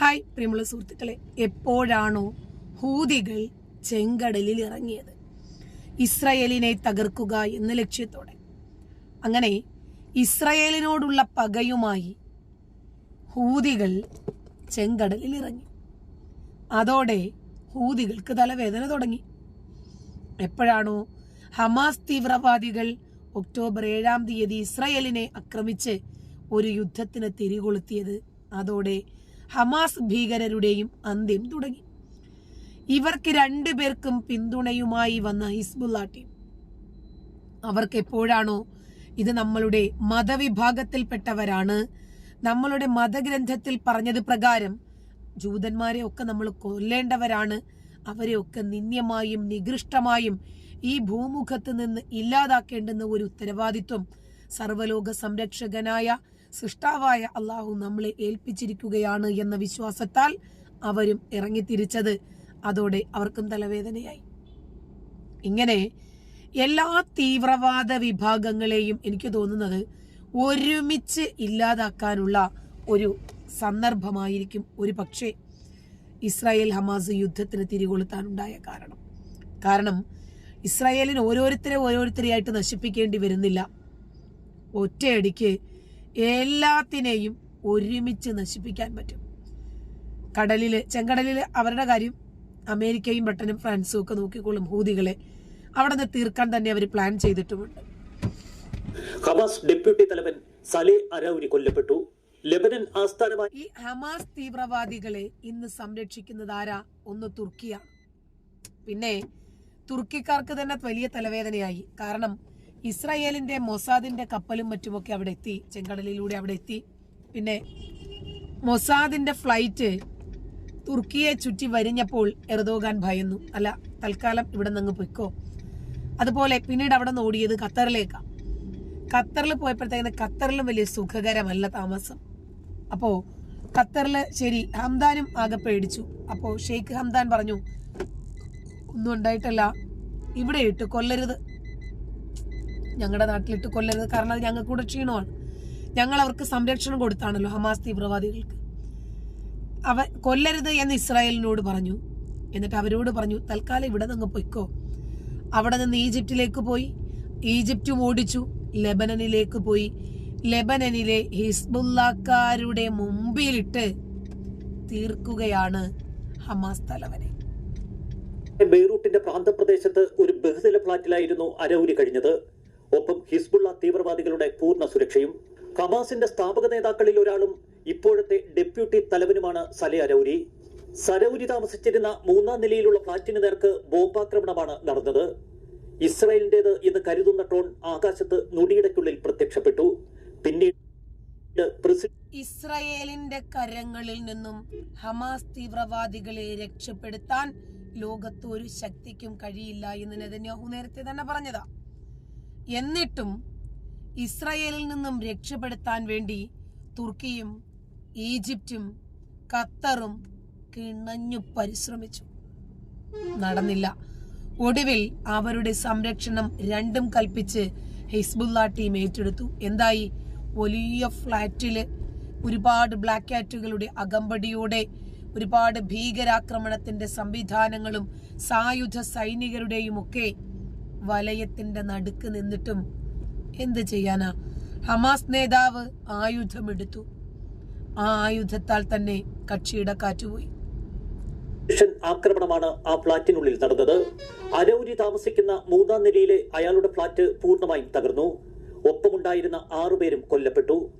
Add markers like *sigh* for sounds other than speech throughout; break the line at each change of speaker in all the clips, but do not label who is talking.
Hi പ്രിയമുള്ള സുഹൃത്തുക്കളെ. എപ്പോഴാണോ ഹൂതികൾ ചെങ്കടലിൽ ഇറങ്ങിയത്. ഇസ്രയേലിനെ തകർക്കുക എന്ന ലക്ഷ്യത്തോടെ. അങ്ങനെ ഇസ്രയേലിനോടുള്ള പകയുമായി ഹൂതികൾ ചെങ്കടലിൽ ഇറങ്ങി. അതോടെ ഹൂതികൾക്ക് തലവേദന തുടങ്ങി. എപ്പോഴാണോ ഹമാസ് തീവ്രവാദികൾ ഒക്ടോബർ ഏഴാം തീയതി ഇസ്രയേലിനെ ആക്രമിച്ച് ഒരു യുദ്ധത്തിന് തിരികൊളുത്തിയത് അതോടെ ഹമാസ് ഭീകരരുടെയും അന്ത്യം തുടങ്ങി. ഇവർക്ക് രണ്ടുപേർക്കും പിന്തുണയുമായി വന്ന ഹിസ്ബുല്ല ടീം. അവർക്ക് എപ്പോഴാണോ ഇത് നമ്മളുടെ മതവിഭാഗത്തിൽപ്പെട്ടവരാണ്? നമ്മളുടെ മതഗ്രന്ഥത്തിൽ പറഞ്ഞത് പ്രകാരം ജൂതന്മാരെ ഒക്കെ നമ്മൾ കൊല്ലേണ്ടവരാണ്. അവരെ ഒക്കെ നിന്ദ്യമായും നികൃഷ്ടമായും ഈ ഭൂമുഖത്ത് നിന്ന് ഇല്ലാതാക്കേണ്ടുന്ന ഒരു ഉത്തരവാദിത്വം സർവലോക സംരക്ഷകനായ സൃഷ്ടാവായ അള്ളാഹു നമ്മളെ ഏൽപ്പിച്ചിരിക്കുകയാണ് എന്ന വിശ്വാസത്താൽ അവരും ഇറങ്ങിത്തിരിച്ചത്. അതോടെ അവർക്കും തലവേദനയായി. ഇങ്ങനെ എല്ലാ തീവ്രവാദ വിഭാഗങ്ങളെയും എനിക്ക് തോന്നുന്നത് ഒരുമിച്ച് ഇല്ലാതാക്കാനുള്ള ഒരു സന്ദർഭമായിരിക്കും ഒരു പക്ഷേ ഇസ്രായേൽ ഹമാസ് യുദ്ധത്തിന് തിരികൊളുത്താനുണ്ടായ കാരണം. കാരണം ഇസ്രായേലിന് ഓരോരുത്തരെ ഓരോരുത്തരെയായിട്ട് നശിപ്പിക്കേണ്ടി വരുന്നില്ല. ഒറ്റയടിക്ക് എല്ലാത്തിനെയും ഒരുമിച്ച് നശിപ്പിക്കാൻ പറ്റും. കടലിൽ ചെങ്കടലിൽ അവരുടെ കാര്യം അമേരിക്കയും ബ്രിട്ടനും ഫ്രാൻസും ഒക്കെ നോക്കിക്കൊള്ളും ഹൂതികളെ. അവിടെ നിന്ന് തീർക്കാൻ തന്നെ അവർ പ്ലാൻ ചെയ്തിട്ടുമുണ്ട്.
ഹമാസ് ഡെപ്യൂട്ടി തലവൻ സലേ അരൌരി കൊല്ലപ്പെട്ടു. ലെബനൻ ആസ്ഥാനമായി
ഈ ഹമാസ് തീവ്രവാദികളെ ഇന്ന് സംരക്ഷിക്കുന്നത് ആരാ? ഒന്ന് തുർക്കിയാണ്. പിന്നെ തുർക്കിക്കാർക്ക് തന്നെ വലിയ തലവേദനയായി. കാരണം ഇസ്രായേലിന്റെ മൊസാദിന്റെ കപ്പലും മറ്റുമൊക്കെ അവിടെ എത്തി ചെങ്കടലിലൂടെ അവിടെ എത്തി. പിന്നെ മൊസാദിന്റെ ഫ്ലൈറ്റ് തുർക്കിയെ ചുറ്റി വരിഞ്ഞപ്പോൾ എർദോഗാൻ ഭയന്നു. അല്ല തൽക്കാലം ഇവിടെ നിന്ന് പൊയ്ക്കോ. അതുപോലെ പിന്നീട് അവിടെ നിന്ന് ഓടിയത് ഖത്തറിലേക്കാണ് ഖത്തറിൽ പോയപ്പോഴത്തേക്കിന് ഖത്തറിലും വലിയ സുഖകരമല്ല താമസം. അപ്പോ ഖത്തറിൽ ശരി ഹംദാനും ആകെ പേടിച്ചു. അപ്പോ ഷെയ്ഖ് ഹംദാൻ പറഞ്ഞു ഒന്നും ഉണ്ടായിട്ടല്ല. ഇവിടെ ഇട്ട് കൊല്ലരുത്. ഞങ്ങളുടെ നാട്ടിലിട്ട് കൊല്ലരുത്. കാരണം അത് ഞങ്ങൾക്ക് കൂടെ ക്ഷീണമാണ്. ഞങ്ങൾ അവർക്ക് സംരക്ഷണം കൊടുത്താണല്ലോ ഹമാസ് തീവ്രവാദികൾക്ക്. അവ കൊല്ലരുത് എന്ന് ഇസ്രായേലിനോട് പറഞ്ഞു. എന്നിട്ട് അവരോട് പറഞ്ഞു തൽക്കാലം ഇവിടെ നിന്ന് പൊയ്ക്കോ. അവിടെ നിന്ന് ഈജിപ്തിലേക്ക് പോയി. ഈജിപ്റ്റും ഓടിച്ചു. ലെബനനിലേക്ക് പോയി. ലെബനനിലെ ഹിസ്ബുല്ലാക്കാരുടെ മുമ്പിലിട്ട് തീർക്കുകയാണ് ഹമാസ് തലവനെ.
ബെയ്റൂട്ടിന്റെ പ്രാന്തപ്രദേശത്ത് ഒരു ബഹുതല ഫ്ളാറ്റിലായിരുന്നു അരൌരി കഴിഞ്ഞത്. ഒപ്പം ഹിസ്ബുള്ള തീവ്രവാദികളുടെ പൂർണ സുരക്ഷയും ഹമാസിന്റെ സ്ഥാപക നേതാക്കളിൽ ഒരാളും ഇപ്പോഴത്തെ ഡെപ്യൂട്ടി തലവനുമാണ് സലെ അരൌരി. സരൌരി താമസിച്ചിരുന്ന മൂന്നാം നിലയിലുള്ള ഫ്ളാറ്റിന് നേർക്ക് ബോംബാക്രമണമാണ് നടന്നത്. ഇസ്രായേലിന്റേത് എന്ന് കരുതുന്ന ട്രോൺ ആകാശത്ത് നൊടിയിടയ്ക്കുള്ളിൽ പ്രത്യക്ഷപ്പെട്ടു. പിന്നീട്
ഇസ്രായേലിന്റെ കരങ്ങളിൽ നിന്നും ഹമാസ് തീവ്രവാദികളെ രക്ഷപ്പെടുത്താൻ ലോകത്ത് ഒരു ശക്തിക്കും കഴിയില്ല എന്ന് നെതന്യാഹു നേരത്തെ തന്നെ പറഞ്ഞതാ. എന്നിട്ടും ഇസ്രയേലിൽ നിന്നും രക്ഷപ്പെടുത്താൻ വേണ്ടി തുർക്കിയും ഈജിപ്റ്റും ഖത്തറും കിണഞ്ഞു പരിശ്രമിച്ചു. നടന്നില്ല. ഒടുവിൽ അവരുടെ സംരക്ഷണം രണ്ടും കൽപ്പിച്ച് ഹിസ്ബുല്ല ടീം ഏറ്റെടുത്തു. എന്തായി? വലിയ ഫ്ലാറ്റിൽ ഒരുപാട് ബ്ലാക്ക് കാറ്റുകളുടെ അകമ്പടിയോടെ ഒരുപാട് ഭീകരാക്രമണത്തിന്റെ സംവിധാനങ്ങളും സായുധ സൈനികരുടെയും ഒക്കെ വലയത്തിന്റെ നടുക്ക് നിന്നിട്ടും എന്ത് ചെയ്യാനാ? ഹമാസ് നേതാവ് ആയുധമെടുത്തു. ആ ആയുധത്താൽ തന്നെ കക്ഷിയുടെ കാറ്റുപോയി.
ആക്രമണമാണ് ആ ഫ്ളാറ്റിനുള്ളിൽ നടന്നത്. അരൌരി താമസിക്കുന്ന മൂന്നാം നിലയിലെ അയാളുടെ ഫ്ളാറ്റ് പൂർണമായും തകർന്നു. ഒപ്പമുണ്ടായിരുന്ന ആറുപേരും കൊല്ലപ്പെട്ടു.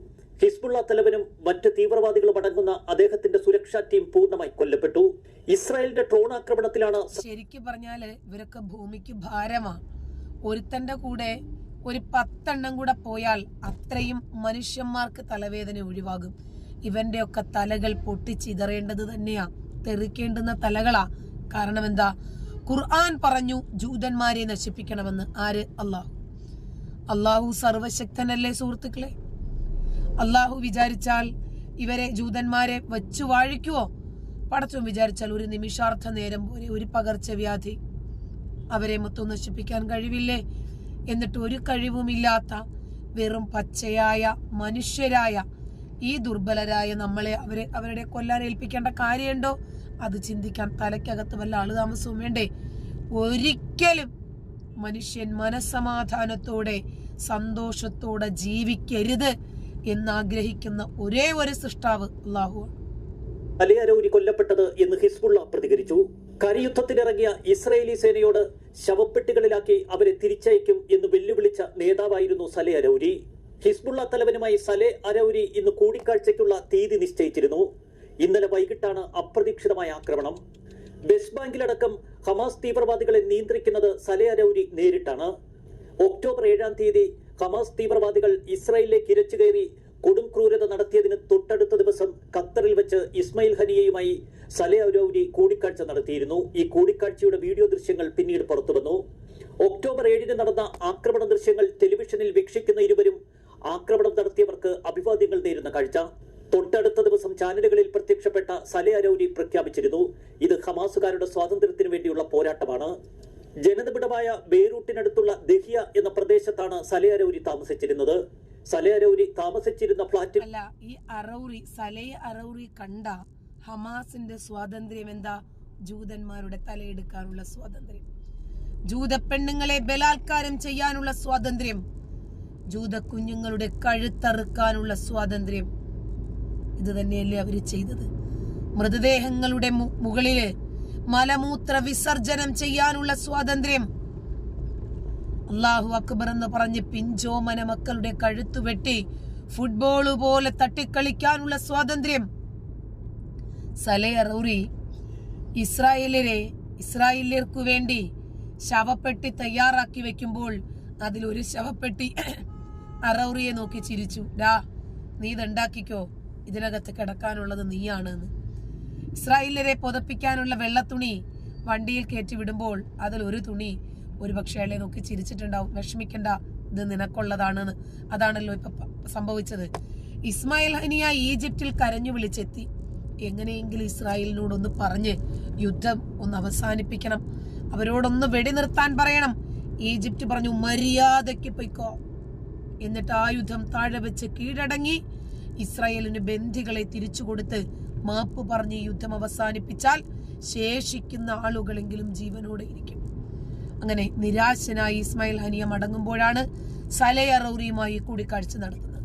ഹിസ്ബുള്ള തലവനും മറ്റ് തീവ്രവാദികളും അടങ്ങുന്ന അദ്ദേഹത്തിന്റെ സുരക്ഷാ ടീം പൂർണമായി കൊല്ലപ്പെട്ടു. ഇസ്രായേലിന്റെ ഡ്രോൺ ആക്രമണത്തിലാണ്
ശരിക്കും പറഞ്ഞാൽ ഇവരൊക്കെ ഭൂമിക്ക് ഭാരമാ. ഒരുത്തന്റെ കൂടെ ഒരു പത്തെണ്ണം കൂടെ പോയാൽ അത്രയും മനുഷ്യന്മാർക്ക് തലവേദന ഒഴിവാകും. ഇവന്റെ ഒക്കെ തലകൾ പൊട്ടിച്ചിതറേണ്ടത് തന്നെയാ. തെറിക്കേണ്ടുന്ന തലകളാ. കാരണം എന്താ? ഖുർആൻ പറഞ്ഞു ജൂതന്മാരെ നശിപ്പിക്കണമെന്ന്. ആര്? അള്ളാഹു. അള്ളാഹു സർവശക്തനല്ലേ സുഹൃത്തുക്കളെ? അള്ളാഹു വിചാരിച്ചാൽ ഇവരെ ജൂതന്മാരെ വച്ചു വാഴിക്കുവോ? പടച്ചോൻ വിചാരിച്ചാൽ ഒരു നിമിഷാർത്ഥ നേരം പോലെ ഒരു പകർച്ചവ്യാധി അവരെ മൊത്തം നശിപ്പിക്കാൻ കഴിവില്ലേ? എന്നിട്ട് ഒരു കഴിവുമില്ലാത്ത വെറും പച്ചയായ മനുഷ്യരായ ഈ ദുർബലരായ നമ്മളെ അവരെ അവരുടെ കൊല്ലാൻ ഏൽപ്പിക്കേണ്ട കാര്യമുണ്ടോ? അത് ചിന്തിക്കാൻ തലയ്ക്കകത്ത് വല്ല ആൾ താമസവും വേണ്ടേ? ഒരിക്കലും മനുഷ്യൻ മനസമാധാനത്തോടെ സന്തോഷത്തോടെ ജീവിക്കരുത്. എന്നാഗ്രഹിക്കുന്ന ഒരേ ഒരു സൃഷ്ടാവ് അള്ളാഹു
അലിയരൌരി കൊല്ലപ്പെട്ടത് എന്ന് ഹിസ്ബുള്ള പ്രതികരിച്ചു. കരയുദ്ധത്തിനിറങ്ങിയ ഇസ്രയേലി സേനയോട് ശവപ്പെട്ടികളിലാക്കി അവരെ തിരിച്ചയക്കും എന്ന് വെല്ലുവിളിച്ച നേതാവായിരുന്നു സലെ അരൌരി. ഹിസ്ബുള്ള തലവനുമായി സലെ അരൌരി ഇന്ന് കൂടിക്കാഴ്ചയ്ക്കുള്ള തീയതി നിശ്ചയിച്ചിരുന്നു. ഇന്നലെ വൈകിട്ടാണ് അപ്രതീക്ഷിതമായ ആക്രമണം. വെസ്റ്റ് ബാങ്കിലടക്കം ഹമാസ് തീവ്രവാദികളെ നിയന്ത്രിക്കുന്നത് സലെ അരൌരി നേരിട്ടാണ്. ഒക്ടോബർ ഏഴാം തീയതി ഹമാസ് തീവ്രവാദികൾ ഇസ്രായേലിലേക്ക് ഇരച്ചുകയറി കൊടും ക്രൂരത നടത്തിയതിന് തൊട്ടടുത്ത ദിവസം ഖത്തറിൽ വെച്ച് ഇസ്മയിൽ ഹനിയയുമായി സലെ അരൌരി കൂടിക്കാഴ്ച നടത്തിയിരുന്നു. ഈ കൂടിക്കാഴ്ചയുടെ വീഡിയോ ദൃശ്യങ്ങൾ പിന്നീട് പുറത്തുവന്നു ഒക്ടോബർ ഏഴിന് നടന്ന ആക്രമണ ദൃശ്യങ്ങൾ ടെലിവിഷനിൽ വീക്ഷിക്കുന്ന ഇരുവരും ആക്രമണം നടത്തിയവർക്ക് അഭിവാദ്യങ്ങൾ നേരുന്ന കാഴ്ച. തൊട്ടടുത്ത ദിവസം ചാനലുകളിൽ പ്രത്യക്ഷപ്പെട്ട സലെ അരൌരി പ്രഖ്യാപിച്ചിരുന്നു. ഇത് ഹമാസുകാരുടെ സ്വാതന്ത്ര്യത്തിനു വേണ്ടിയുള്ള പോരാട്ടമാണ്. ജനനിബിഡമായ ബേരൂട്ടിനടുത്തുള്ള ദഹിയ എന്ന പ്രദേശത്താണ് സലെ താമസിച്ചിരുന്നത്. സലെ താമസിച്ചിരുന്ന ഫ്ളാറ്റിൽ
അല്ല ഈ അറൗറി സലയ അറൗറി കണ്ട ഹമാസിന്റെ സ്വാതന്ത്ര്യം എന്താ? ജൂതന്മാരുടെ തലയെടുക്കാനുള്ള സ്വാതന്ത്ര്യം. ജൂത പെണ്ണുങ്ങളെ ബലാത്കാരം ചെയ്യാനുള്ള സ്വാതന്ത്ര്യം. ജൂത കുഞ്ഞുങ്ങളുടെ കഴുത്തറുക്കാനുള്ള സ്വാതന്ത്ര്യം. ഇത് തന്നെയല്ലേ അവർ ചെയ്തത്. മൃതദേഹങ്ങളുടെ മുകളിൽ മലമൂത്ര വിസർജനം ചെയ്യാനുള്ള സ്വാതന്ത്ര്യം. അള്ളാഹു അക്ബർ എന്ന് പറഞ്ഞ് പിഞ്ചോമന മക്കളുടെ കഴുത്തു വെട്ടി ഫുട്ബോൾ പോലെ തട്ടിക്കളിക്കാനുള്ള സ്വാതന്ത്ര്യം. സലയറൂറി ഇസ്രായേലരെ ഇസ്രായേലിയർക്കു വേണ്ടി ശവപ്പെട്ടി തയ്യാറാക്കി വെക്കുമ്പോൾ അതിലൊരു ശവപ്പെട്ടി *clears throat* അറൗറിയെ നോക്കി ചിരിച്ചു. ഡാ നീ ഇതുണ്ടാക്കിക്കോ ഇതിനകത്ത് കിടക്കാനുള്ളത് നീയാണ് എന്ന് ഇസ്രായേലരെ പുതപ്പിക്കാനുള്ള വെള്ളത്തുണി വണ്ടിയിൽ കയറ്റി വിടുമ്പോൾ അതിൽ ഒരു തുണി ഒരു പക്ഷേ അയാളെ നോക്കി ചിരിച്ചിട്ടുണ്ടാവും. വിഷമിക്കണ്ട ഇത് നിനക്കുള്ളതാണെന്ന്. അതാണല്ലോ ഇപ്പൊ സംഭവിച്ചത്. ഇസ്മായിൽ ഹനിയ ഈജിപ്തിൽ കരഞ്ഞു വിളിച്ചെത്തി. എങ്ങനെയെങ്കിലും ഇസ്രായേലിനോടൊന്ന് പറഞ്ഞ് യുദ്ധം ഒന്ന് അവസാനിപ്പിക്കണം. അവരോടൊന്ന് വെടിനിർത്താൻ പറയണം. ഈജിപ്റ്റ് പറഞ്ഞു മര്യാദയ്ക്ക് പൊയ്ക്കോ. എന്നിട്ട് ആ യുദ്ധം താഴെ വെച്ച് കീഴടങ്ങി. ഇസ്രായേലിന് ബന്ധികളെ തിരിച്ചു കൊടുത്ത് മാപ്പ് പറഞ്ഞ് യുദ്ധം അവസാനിപ്പിച്ചാൽ ശേഷിക്കുന്ന ആളുകളെങ്കിലും ജീവനോടെ ഇരിക്കും. അങ്ങനെ നിരാശനായി ഇസ്മായിൽ ഹനിയ മടങ്ങുമ്പോഴാണ് സലയ റൌറിയുമായി കൂടിക്കാഴ്ച നടത്തുന്നത്.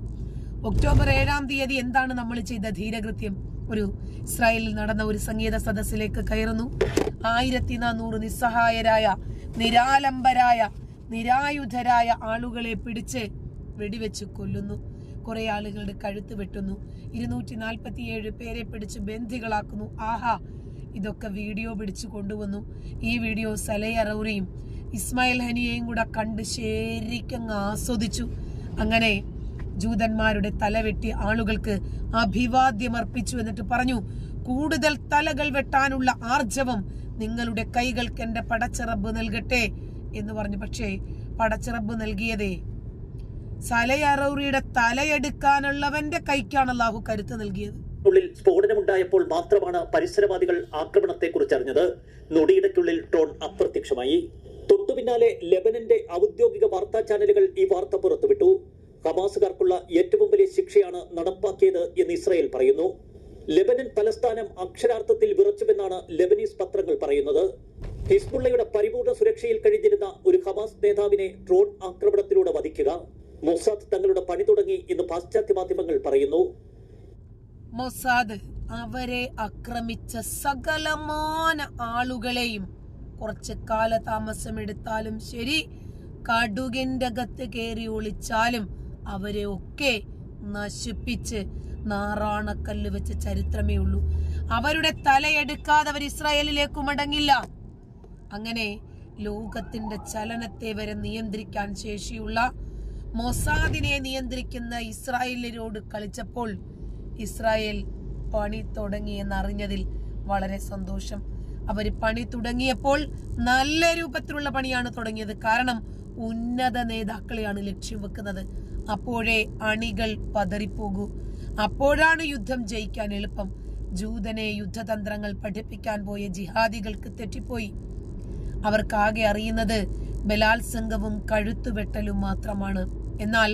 ഒക്ടോബർ ഏഴാം തീയതി എന്താണ് നമ്മൾ ചെയ്ത ധീരകൃത്യം? ഒരു ഇസ്രായേലിൽ നടന്ന ഒരു സംഗീത സദസ്സിലേക്ക് കയറുന്നു. ആയിരത്തി നാനൂറ് നിസ്സഹായരായ നിരാലംബരായ നിരായുധരായ ആളുകളെ പിടിച്ച് വെടിവെച്ച് കൊല്ലുന്നു. കുറെ ആളുകളുടെ കഴുത്ത് വെട്ടുന്നു. ഇരുന്നൂറ്റി നാൽപ്പത്തിയേഴ് പേരെ പിടിച്ച് ബന്ധികളാക്കുന്നു ആഹാ ഇതൊക്കെ വീഡിയോ പിടിച്ചു കൊണ്ടുവന്നു. ഈ വീഡിയോ സലൈ അറൂറിയും ഇസ്മായിൽ ഹനിയെയും കൂടെ കണ്ട് ശരിക്കങ്ങ് ആസ്വദിച്ചു. അങ്ങനെ ജൂതന്മാരുടെ തല വെട്ടി ആളുകൾക്ക് അഭിവാദ്യം അർപ്പിച്ചു എന്നിട്ട് പറഞ്ഞു കൂടുതൽ തലകൾ വെട്ടാനുള്ള ആർജവം നിങ്ങളുടെ കൈകൾക്ക് എന്റെ പടച്ചിറബ് നൽകട്ടെ എന്ന് പറഞ്ഞു. പക്ഷേ പടച്ചിറബ് നൽകിയതേ സലയറൗറിയുടെ തലയെടുക്കാനുള്ളവന്റെ കൈക്കാണ് അള്ളാഹു കരുത്ത് നൽകിയത്.
ഉള്ളിൽ സ്ഫോടനമുണ്ടായപ്പോൾ മാത്രമാണ് പരിസരവാദികൾ ആക്രമണത്തെക്കുറിച്ച് അറിഞ്ഞത് നൊടിയിടയ്ക്കുള്ളിൽ ഡ്രോൺ അപ്രത്യക്ഷമായി. തൊട്ടുപിന്നാലെ ലെബനന്റെ ഔദ്യോഗിക വാർത്താ ചാനലുകൾ ഈ വാർത്ത പുറത്തുവിട്ടു. ഹമാസുകാർക്കുള്ള ഏറ്റവും വലിയ ശിക്ഷയാണ് നടപ്പാക്കിയത് എന്ന് ഇസ്രായേൽ പറയുന്നു. ലെബനൻ തലസ്ഥാനം അക്ഷരാർത്ഥത്തിൽ വിറച്ചുവെന്നാണ് ലെബനീസ് പത്രങ്ങൾ പറയുന്നത്. ഹിസ്ബുള്ളയുടെ പരിപൂർണ സുരക്ഷയിൽ കഴിഞ്ഞിരുന്ന ഒരു ഹമാസ് നേതാവിനെ ഡ്രോൺ ആക്രമണത്തിലൂടെ വധിക്കുക. മൊസാദ് തങ്ങളുടെ പണി തുടങ്ങി എന്ന് പാശ്ചാത്യ മാധ്യമങ്ങൾ പറയുന്നു.
മൊസാദ് അവരെ ആക്രമിച്ച സകലമാന ആളുകളെയും കുറച്ച് കാലതാമസമെടുത്താലും ശരി കടുകിന്റെ അകത്ത് കയറി ഒളിച്ചാലും അവരെ ഒക്കെ നശിപ്പിച്ച് നാറാണക്കല്ല് വെച്ച ചരിത്രമേ ഉള്ളൂ. അവരുടെ തലയെടുക്കാതെ അവർ ഇസ്രായേലിലേക്ക് മടങ്ങില്ല. അങ്ങനെ ലോകത്തിന്റെ ചലനത്തെ വരെ നിയന്ത്രിക്കാൻ ശേഷിയുള്ള മൊസാദിനെ നിയന്ത്രിക്കുന്ന ഇസ്രായേലിനോട് കളിച്ചപ്പോൾ ഇസ്രായേൽ പണി തുടങ്ങിയെന്നറിഞ്ഞതിൽ വളരെ സന്തോഷം. അവർ പണി തുടങ്ങിയപ്പോൾ നല്ല രൂപത്തിലുള്ള പണിയാണ് തുടങ്ങിയത്. കാരണം ഉന്നത നേതാക്കളെയാണ് ലക്ഷ്യം വെക്കുന്നത്. അപ്പോഴേ അണികൾ പതറിപ്പോകൂ. അപ്പോഴാണ് യുദ്ധം ജയിക്കാൻ എളുപ്പം. ജൂതനെ യുദ്ധതന്ത്രങ്ങൾ പഠിപ്പിക്കാൻ പോയ ജിഹാദികൾക്ക് തെറ്റിപ്പോയി. അവർക്കാകെ അറിയുന്നത് ബലാത്സംഗവും കഴുത്തുവെട്ടലും മാത്രമാണ്. എന്നാൽ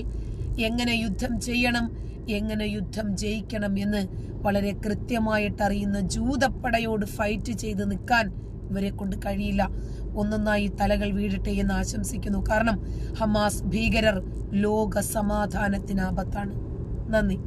എങ്ങനെ യുദ്ധം ചെയ്യണം എങ്ങനെ യുദ്ധം ജയിക്കണം എന്ന് വളരെ കൃത്യമായിട്ട് അറിയുന്ന ജൂതപ്പടയോട് ഫൈറ്റ് ചെയ്ത് നിൽക്കാൻ ഇവരെ കൊണ്ട് കഴിയില്ല. ഒന്നൊന്നായി തലകൾ വീഴട്ടെ എന്ന് ആശംസിക്കുന്നു. കാരണം ഹമാസ് ഭീകരർ ലോക സമാധാനത്തിന് ആപത്താണ്. നന്ദി.